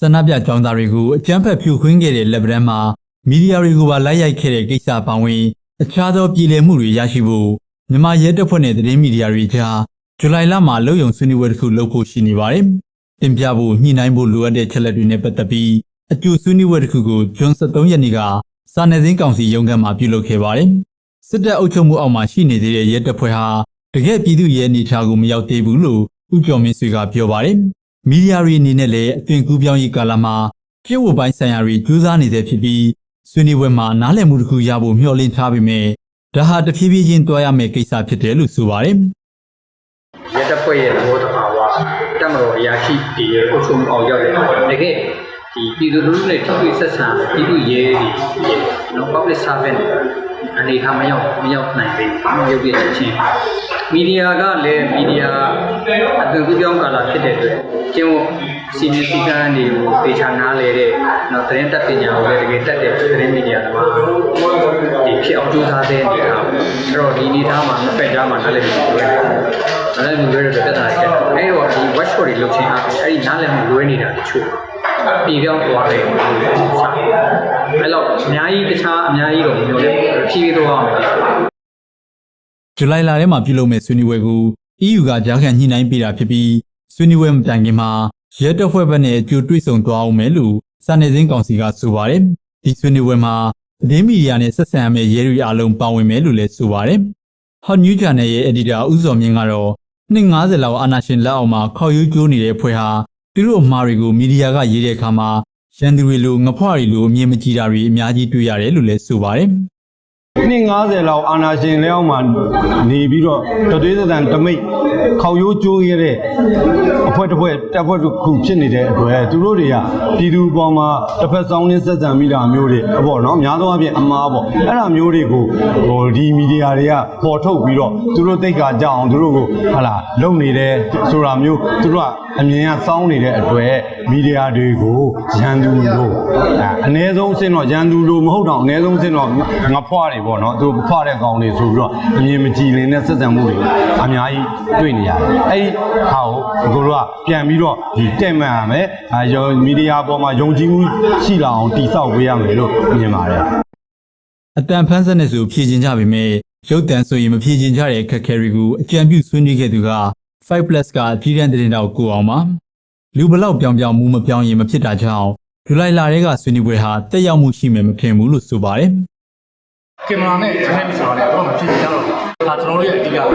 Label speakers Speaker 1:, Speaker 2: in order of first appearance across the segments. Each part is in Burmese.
Speaker 1: ဆန္ဒပြကြောင်းသားတွေကိုအကြမ်းဖက်ဖြိုခွင်းခဲ့တဲ့လက်ဗရန်မှာမီဒီယာတွေကိုပါလိုက်ရိုက်ခဲ့တဲ့ကိစ္စပောင်းဝင်အခြားသောပြည်လည်မှုတွေရရှိဖို့မြန်မာရဲတပ်ဖွဲ့နဲ့သတင်းမီဒီယာတွေကြားဇူလိုင်လမှာလုံယုံဆွေးနွေးပွဲတစ်ခုလုပ်ဖို့ရှိနေပါတယ်။တင်ပြဖို့ညှိနှိုင်းဖို့လိုအပ်တဲ့ချက်လက်တွေနဲ့ပတ်သက်ပြီးအကျိုးဆွေးနွေးပွဲတစ်ခုကိုဂျွန်73ရက်နေ့ကစာနယ်ဇင်းကောင်စီရုံးခန်းမှာပြုလုပ်ခဲ့ပါတယ်။စစ်တပ်အုပ်ချုပ်မှုအောက်မှာရှိနေသေးတဲ့ရဲတပ်ဖွဲ့ဟာတကယ်ပြည်သူရဲအနေထားကိုမရောက်သေးဘူးလို့ဥကျော်မင်းဆွေကပြောပါတယ်။ မီဒီယာတွေအနေနဲ့လည်းအသွင်ကူးပြောင်းရေးကာလမှာကျင့်ဝတ်ပိုင်းဆိုင်ရာတွေကြိုးစားနေတဲ့ဖြစ်ပြီးဆွေးနွေးပွဲမှာနားလည်မှုတစ်ခုရဖို့မျှော်လင့်ထားပေမဲ့ဒါဟာတဖြည်းဖြည်းချင်းတွားရမယ့်ကိစ္စဖြစ်တယ်လို့ဆိုပါတယ်
Speaker 2: ရဲတပ်ဖွဲ့ရဲ့သဘောတဘာဝတက်မတော်အရာရှိတွေရဲ့အုပ်ချုပ်မှုအောင်ရောက်တဲ့တကယ်ဒီပြည်သူလူထုနဲ့ထိတွေ့ဆက်ဆံပြည်သူရဲတွေနော် public servant အနေထားမရောက်မရောက်နိုင်သေးဘူးရုပ်ရည်ချင်းမီဒီယာကလည်းမီဒီယာအသွင်ကူးပြောင်းကာလဖြစ်တဲ့အတွက်ကျင်းဝစီမီစီကန်းတွေကိုတေချာနားလဲတဲ့နော်သတင်းတက်ပညာကိုလည်းတကယ်တက်တဲ့သတင်းမီဒီယာသမားဒီဖြစ်အောင်ကြိုးစားတဲ့အနေထားအဲ့တော့ဒီအနေထားမှာနှစ်ဖက်ကြားမှာနားလည်ပြီးတွေ့တယ်နားလည်မှုလွဲတဲ့ပြဿနာတွေတက်တယ်အဲ့တော့ဒီ watch shot တွေလုပ်ချင်အားဖြင့်အဲ့ဒီနားလည်မှုလွဲနေတာတချို့ ပြည်ပြောင်းသွားတယ်အဲ့တော့အများကြီးတခြားအများကြီးတော့မပြောလဲဖြည်းဖြည်းသွားအောင်မယ်
Speaker 1: ဇူလိုင်လထဲမှာပြုလုပ်မယ့်ဆွေးနွေးပွဲကို EU ကကြားခံညှိနှိုင်းပေးတာဖြစ်ပြီးဆွေးနွေးပွဲမတိုင်ခင်မှာရဲတပ်ဖွဲ့ဘက်နဲ့အကျိုးတွေ့ဆုံသွားအောင်မယ်လို့စာနယ်ဇင်းကောင်စီကဆိုပါတယ်ဒီဆွေးနွေးပွဲမှာသတင်းမီဒီယာနဲ့ဆက်ဆံရမယ့်ရဲတွေအလုံးပါဝင်မယ်လို့လည်းဆိုပါတယ် Hot News Channel ရဲ့ editor ဦးစောမြင့်ကတော့250လောက်အာနာရှင်လက်အောက်မှာခေါက်ရိုးကျိုးနေတဲ့ဖွဲ့ဟာ သူတို့အမှားတွေကိုမီဒီယာကရေးတဲ့အခါမှာရန်သူတွေလိုငဖွားတွေလိုအမြင်မကြည်တာတွေအများကြီးတွေ့ရတယ်လို့လည်းဆိုပါတယ်
Speaker 3: နှစ်90လောက်အာနာရှင်လက်အောက်မှာနေပြီးတော့တသွေးသံတမိတ်ခေါရိုးကျိုးရတဲ့အဖွဲ့တစ်ဖွဲ့တပ်ဖွဲ့တစ်ခုဖြစ်နေတဲ့အတွက်သူတို့တွေကပြည်သူပေါ်မှာတစ်ဖက်ဆောင်ရင်းဆက်ဆံမိတာမျိုးတွေအပေါ့နော်အများသောအားဖြင့်အမားပေါ့အဲ့ဒါမျိုးတွေကိုဟိုဒီမီဒီယာတွေကပေါ်ထုတ်ပြီးတော့သူတို့တိတ်ခါကြအောင်သူတို့ကိုဟာလာလုံနေတယ်ဆိုတာမျိုးသူတို့ကအမြင်ကစောင်းနေတဲ့အတွက်မီဒီယာတွေကိုရန်သူလို့အဲအ ਨੇ ဆုံးအဆင့်တော့ရန်သူလို့မဟုတ်တော့အ ਨੇ ဆုံးအဆင့်တော့ငါဖွားတွေပေါ့နော်သူတို့ဖွားတဲ့ကောင်တွေဆိုပြီးတော့အမြင်မကြည်လင်တဲ့ဆက်ဆံမှုတွေအများကြီးတွေ့နေရတယ်အဲ့ဒီဟာကိုကိုတို့ကပြန်ပြီးတော့ဒီတဲ့မှန်ရမယ်အဲရောမီဒီယာပေါ်မှာယုံကြည်မှုရှိလာအောင်တိဆောက်ပေးရမယ်လို့မြင်ပါတယ်
Speaker 1: အတန်ဖန်းဆက်နဲ့ဆိုဖြည့်ကျင်ကြပေမဲ့ရုပ်တံဆိုရင်မဖြည့်ကျင်ကြတဲ့ခက်ခဲတွေကိုအကြံပြုဆွေးနွေးခဲ့သူက5 plus ကပြည်တန်းတင်တော့ကိုအောင်ပါလူဘလောက်ပြောင်ပြောင်မူမပြောင်းရင်မဖြစ်တာကြောင့်ဇူလိုင်လထဲကဆွေးနွေးပွဲဟာတက်ရောက်မှုရှိမယ်မခင်ဘူးလို့ဆိုပါတယ်
Speaker 4: ကင်မရာနဲ့ကျွန်တော်ဆိုတော့တော့မဖြစ်ကြတော့ဒါကျွန်တော်တို့ရဲ့အဓိကကျွန်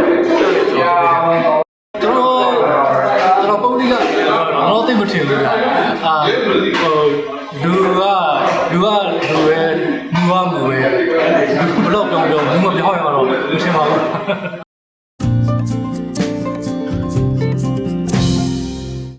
Speaker 4: တော်ပုံတိကကျွန်တော်သိမထင်ဘူးလားအာဟိုလူကလူကလူရဲ့လူကမူပဲဘလို့ပြောပြောဘူးမပြောရတော့မထင်ပါဘူး